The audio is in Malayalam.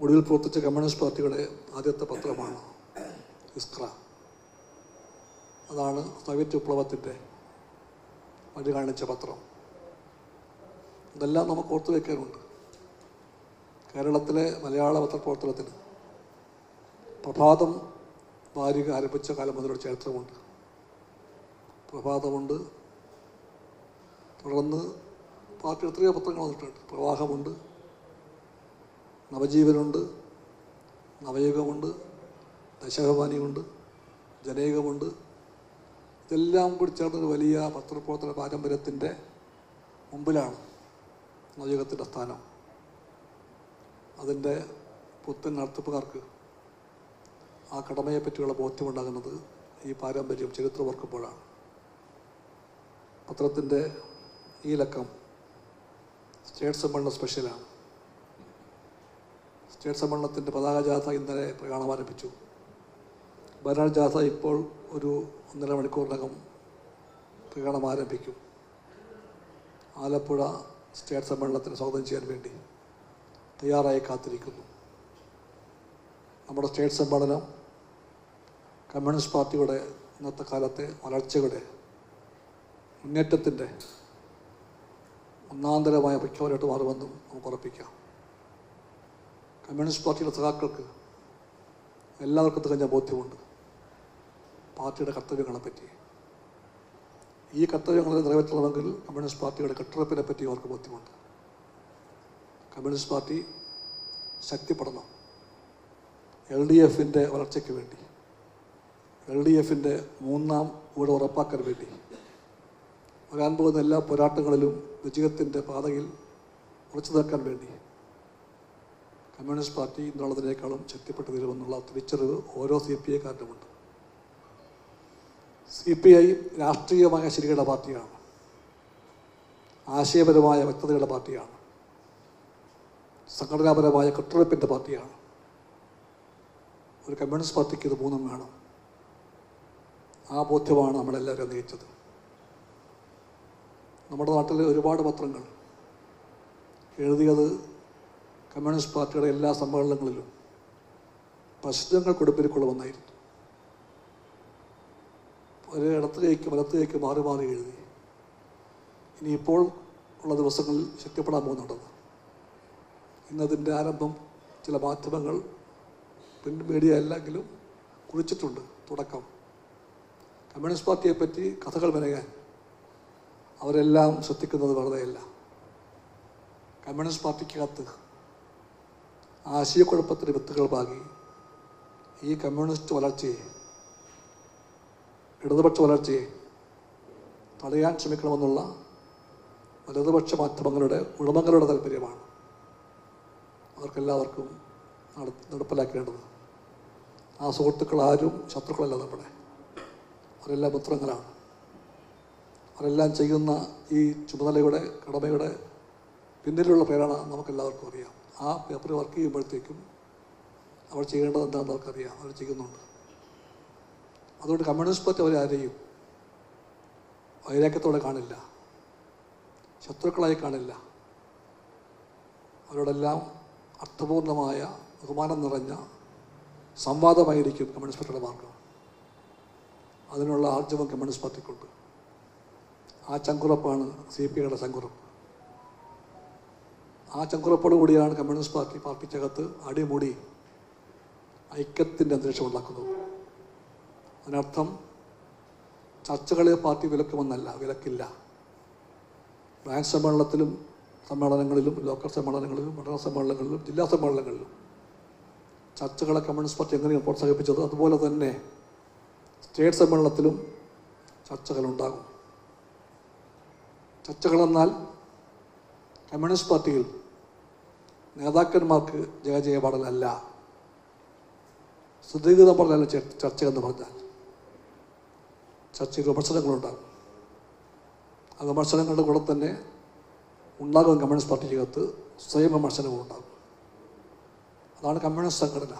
ഒടുവിൽ പ്രവർത്തിച്ച കമ്മ്യൂണിസ്റ്റ് പാർട്ടിയുടെ ആദ്യത്തെ പത്രമാണ് ഇസ്ക്ര. അതാണ് സോവിയറ്റ് വിപ്ലവത്തിന്റെ വഴി കാണിച്ച പത്രം. ഇതെല്ലാം നമുക്ക് ഓർത്തു വയ്ക്കാനുണ്ട്. കേരളത്തിലെ മലയാള പത്രപ്രവർത്തനത്തിന് പ്രഭാതം വാരിക ആരംഭിച്ച കാലം മുതലൊരു ചരിത്രമുണ്ട്. പ്രഭാതമുണ്ട്. തുടർന്ന് പാർട്ടി എത്രയോ പത്രങ്ങൾ വന്നിട്ടുണ്ട്. പ്രവാഹമുണ്ട്. നവജീവനുണ്ട് നവയുഗമുണ്ട് ദശഭവാനിയുണ്ട് ജനയുഗമുണ്ട്. ഇതെല്ലാം കൂടി ചേർന്നൊരു വലിയ പത്രപ്രവർത്തന പാരമ്പര്യത്തിന്റെ മുമ്പിലാണ് നവയുഗത്തിന്റെ സ്ഥാനം. അതിന്റെ പുത്തൻ നടത്തിപ്പുകാർക്ക് ആ കടമയെപ്പറ്റിയുള്ള ബോധ്യമുണ്ടാകുന്നത് ഈ പാരമ്പര്യം ചരിത്രം ഓർക്കുമ്പോഴാണ് പത്രത്തിന്റെ ഈ ലക്കം സ്റ്റേറ്റ് സമ്മേളനം സ്പെഷ്യലാണ്. സ്റ്റേറ്റ് സമ്മേളനത്തിന്റെ പതാക ജാഥ ഇന്നലെ പ്രയാണം ആരംഭിച്ചു വയനാട് ജാഥ ഇപ്പോൾ ഒരു ഒന്നര മണിക്കൂറിനകം പ്രയാണം ആരംഭിക്കും ആലപ്പുഴ സ്റ്റേറ്റ് സമ്മേളനത്തിന് സ്വാഗതം ചെയ്യാൻ വേണ്ടി തയ്യാറായി കാത്തിരിക്കുന്നു. നമ്മുടെ സ്റ്റേറ്റ് സമ്മേളനം കമ്മ്യൂണിസ്റ്റ് പാർട്ടിയുടെ ഇന്നത്തെ കാലത്തെ വളർച്ചയുടെ മുന്നേറ്റത്തിന്റെ ഒന്നാന്തരമായ പ്രഖ്യാപനമായിട്ട് മാറുമെന്നും നമുക്ക് ഉറപ്പിക്കാം. കമ്മ്യൂണിസ്റ്റ് പാർട്ടിയുടെ സഖാക്കൾക്ക് എല്ലാവർക്കും തികഞ്ഞ ബോധ്യമുണ്ട്. പാർട്ടിയുടെ കർത്തവ്യങ്ങളെപ്പറ്റി ഈ കർത്തവ്യങ്ങളെ നിറവേറ്റണമെങ്കിൽ കമ്മ്യൂണിസ്റ്റ് പാർട്ടിയുടെ കെട്ടുറപ്പിനെ പറ്റി അവർക്ക് ബോധ്യമുണ്ട്. കമ്മ്യൂണിസ്റ്റ് പാർട്ടി ശക്തിപ്പെടണം. എൽ ഡി എഫിന്റെ വളർച്ചയ്ക്ക് വേണ്ടി. എൽ ഡി എഫിന്റെ മൂന്നാം വീട് ഉറപ്പാക്കാൻ വേണ്ടി. വരാൻ പോകുന്ന എല്ലാ പോരാട്ടങ്ങളിലും വിജയത്തിന്റെ പാതയിൽ ഉറച്ചു നിൽക്കാൻ വേണ്ടി. കമ്മ്യൂണിസ്റ്റ് പാർട്ടി ഇന്നുള്ളതിനേക്കാളും ശക്തിപ്പെട്ടു തീരുമെന്നുള്ള തിരിച്ചറിവ് ഓരോ സി പി ഐക്കാരനുമുണ്ട് സി പി ഐ രാഷ്ട്രീയമായ ശരിയുടെ പാർട്ടിയാണ്. ആശയപരമായ വ്യക്തതയുടെ പാർട്ടിയാണ്. സംഘടനാപരമായ കെട്ടുറപ്പിന്റെ പാർട്ടിയാണ്. ഒരു കമ്മ്യൂണിസ്റ്റ് പാർട്ടിക്ക് ഇത് മൂന്നും വേണം. ആ ബോധ്യമാണ് നമ്മളെല്ലാവരും നയിച്ചത് നമ്മുടെ നാട്ടിൽ ഒരുപാട് പത്രങ്ങൾ എഴുതിയത് കമ്മ്യൂണിസ്റ്റ് പാർട്ടിയുടെ എല്ലാ സമ്മേളനങ്ങളിലും പ്രശ്നങ്ങൾ കൊടുപ്പിരിക്കൊള്ളുമെന്നായിരുന്നു ഒരു ഇടത്തിലേക്ക് വലത്തിലേക്ക് മാറി മാറി എഴുതി. ഇനിയിപ്പോൾ ഉള്ള ദിവസങ്ങളിൽ ശക്തിപ്പെടാൻ പോകുന്നുണ്ടത്. ഇന്നതിന്റെ ആരംഭം ചില മാധ്യമങ്ങൾ പ്രിന്റ് മീഡിയ അല്ലെങ്കിലും കുറിച്ചിട്ടുണ്ട് തുടക്കം. കമ്മ്യൂണിസ്റ്റ് പാർട്ടിയെ പറ്റി കഥകൾ മെനയാൻ അവരെല്ലാം ശ്രദ്ധിക്കുന്നത് വെറുതെയല്ല. കമ്മ്യൂണിസ്റ്റ് പാർട്ടിക്കകത്ത് ആശയക്കുഴപ്പത്തിന് വിത്തുകൾ പാകി ഈ കമ്മ്യൂണിസ്റ്റ് വളർച്ചയെ ഇടതുപക്ഷ വളർച്ചയെ തടയാൻ ശ്രമിക്കണമെന്നുള്ള വലതുപക്ഷ മാധ്യമങ്ങളുടെ ഉടമകളുടെ താല്പര്യമാണ് അവർക്കെല്ലാവർക്കും നട- നടപ്പിലാക്കേണ്ടത്. ആ സുഹൃത്തുക്കൾ ആരും ശത്രുക്കളല്ല നമ്മുടെ അവരെല്ലാം പുത്രങ്ങളാണ്. അവരെല്ലാം ചെയ്യുന്ന ഈ ചുമതലയുടെ കടമയുടെ പിന്നിലുള്ള പേരാണ് നമുക്കെല്ലാവർക്കും അറിയാം. ആ പേപ്പർ വർക്ക് ചെയ്യുമ്പോഴത്തേക്കും അവർ ചെയ്യേണ്ടത് എന്താണെന്ന് അവർക്കറിയാം. അവർ ചെയ്യുന്നുണ്ട്. അതുകൊണ്ട് കമ്മ്യൂണിസ്റ്റ് പാർട്ടി അവരെ ആരെയും വൈരാഗ്യത്തോടെ കാണില്ല. ശത്രുക്കളായി കാണില്ല. അവരോടെല്ലാം അർത്ഥപൂർണമായ ബഹുമാനം നിറഞ്ഞ സംവാദമായിരിക്കും കമ്മ്യൂണിസ്റ്റ് പാർട്ടിയുടെ മാർഗം. അതിനുള്ള ആർജവം കമ്മ്യൂണിസ്റ്റ് പാർട്ടിക്കുണ്ട്. ആ ചങ്കുറപ്പാണ് സി പി ഐയുടെ ചങ്കുറപ്പ്. ആ ചങ്കുറപ്പോടു കൂടിയാണ് കമ്മ്യൂണിസ്റ്റ് പാർട്ടി പാർട്ടിക്കകത്ത് അടിമുടി ഐക്യത്തിന്റെ അന്തരീക്ഷം ഉണ്ടാക്കുന്നത്. അതിനർത്ഥം ചർച്ചകളെ പാർട്ടി വിലക്കുമെന്നല്ല വിലക്കില്ല. ബാങ്ക് സമ്മേളനത്തിലും സമ്മേളനങ്ങളിലും ലോക്കൽ സമ്മേളനങ്ങളിലും മണ്ഡല സമ്മേളനങ്ങളിലും ജില്ലാ സമ്മേളനങ്ങളിലും ചർച്ചകളെ കമ്മ്യൂണിസ്റ്റ് പാർട്ടി എങ്ങനെയാണ് പ്രോത്സാഹിപ്പിച്ചത്? അതുപോലെ തന്നെ സ്റ്റേറ്റ് സമ്മേളനത്തിലും ചർച്ചകളുണ്ടാകും. ചർച്ചകളെന്നാൽ കമ്മ്യൂണിസ്റ്റ് പാർട്ടിയിൽ നേതാക്കന്മാർക്ക് ജയജയപാടലല്ല സ്ഥിരീകൃതം പാടലല്ല ചർച്ച എന്ന് പറഞ്ഞാൽ. ചർച്ചയിൽ വിമർശനങ്ങളുണ്ടാകും. ആ വിമർശനങ്ങളുടെ കൂടെ തന്നെ ഉണ്ടാകും കമ്മ്യൂണിസ്റ്റ് പാർട്ടിക്കകത്ത് സ്വയം വിമർശനവും ഉണ്ടാകും അതാണ് കമ്മ്യൂണിസ്റ്റ് സംഘടന.